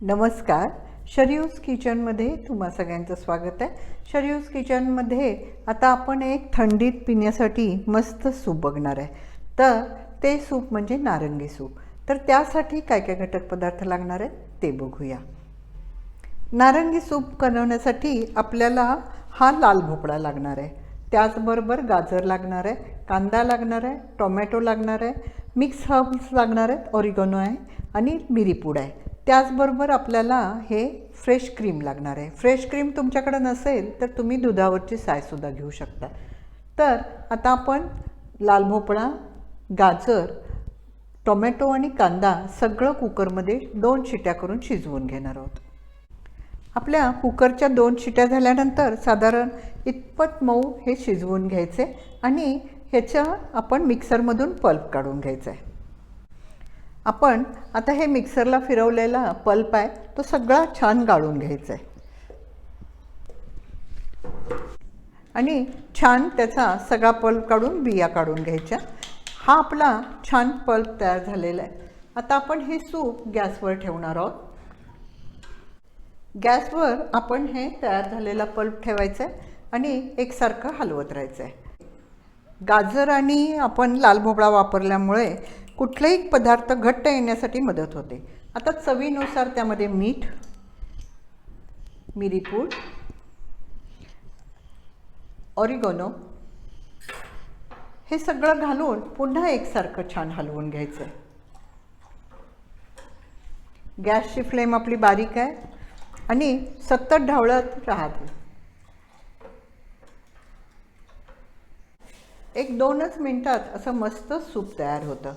नमस्कार. शरीयूज किचनमध्ये तुम्हा सगळ्यांचं स्वागत आहे. शरीयूज किचनमध्ये आता आपण एक थंडीत पिण्यासाठी मस्त सूप बघणार आहे. तर ते सूप म्हणजे नारंगी सूप. तर त्यासाठी काय काय घटक पदार्थ लागणार आहेत ते बघूया. नारंगी सूप बनवण्यासाठी आपल्याला हा लाल भोपळा लागणार आहे. त्याचबरोबर गाजर लागणार आहे कांदा लागणार आहे टोमॅटो लागणार आहे मिक्स हर्ब्स लागणार आहेत ऑरिगोनो आहे आणि मिरीपूड आहे. त्याचबरोबर आपल्याला हे फ्रेश क्रीम लागणार आहे. फ्रेश क्रीम तुमच्याकडे नसेल तर तुम्ही दुधावरची सायसुद्धा घेऊ शकता. तर आता आपण लाल भोपळा गाजर टोमॅटो आणि कांदा सगळं कुकरमध्ये दोन शिट्या करून शिजवून घेणार आहोत. आपल्या कुकरच्या दोन शिट्या झाल्यानंतर साधारण इतपत मऊ हे शिजवून घ्यायचे आणि ह्याच्या आपण मिक्सरमधून पल्प काढून घ्यायचं आहे. आपण आता हे मिक्सरला फिरवलेला पल्प आहे तो सगळा छान गाळून घ्यायचा आहे. आणि छान त्याचा सगळा पल्प काढून बिया काढून घ्यायच्या. हा आपला छान पल्प तयार झालेला आहे. आता आपण हे सूप गॅसवर ठेवणार आहोत. गॅसवर आपण हे तयार झालेला पल्प ठेवायचा आहे आणि एकसारखं हलवत राहायचं आहे. गाजर आणि आपण लाल भोपळा वापरल्यामुळे कुठलाही पदार्थ घट्ट येण्यासाठी मदत होते. आता चवीनुसार त्यामध्ये मीठ मिरीपूड ऑरिगोनो हे सगळं घालून पुन्हा एकसारखं छान हलवून घ्यायचं. आहे गॅसची फ्लेम आपली बारीक आहे आणि सतत ढवळत राहते. एक दोनच मिनटात असं मस्त सूप तयार होतं.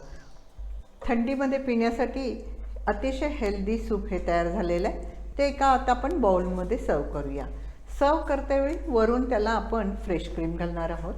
थंडीमध्ये पिण्यासाठी अतिशय हेल्दी सूप हे तयार झालेलं आहे. ते एका आता आपण बाउलमध्ये सर्व करूया. सर्व करतेवेळी वरून त्याला आपण फ्रेश क्रीम घालणार आहोत.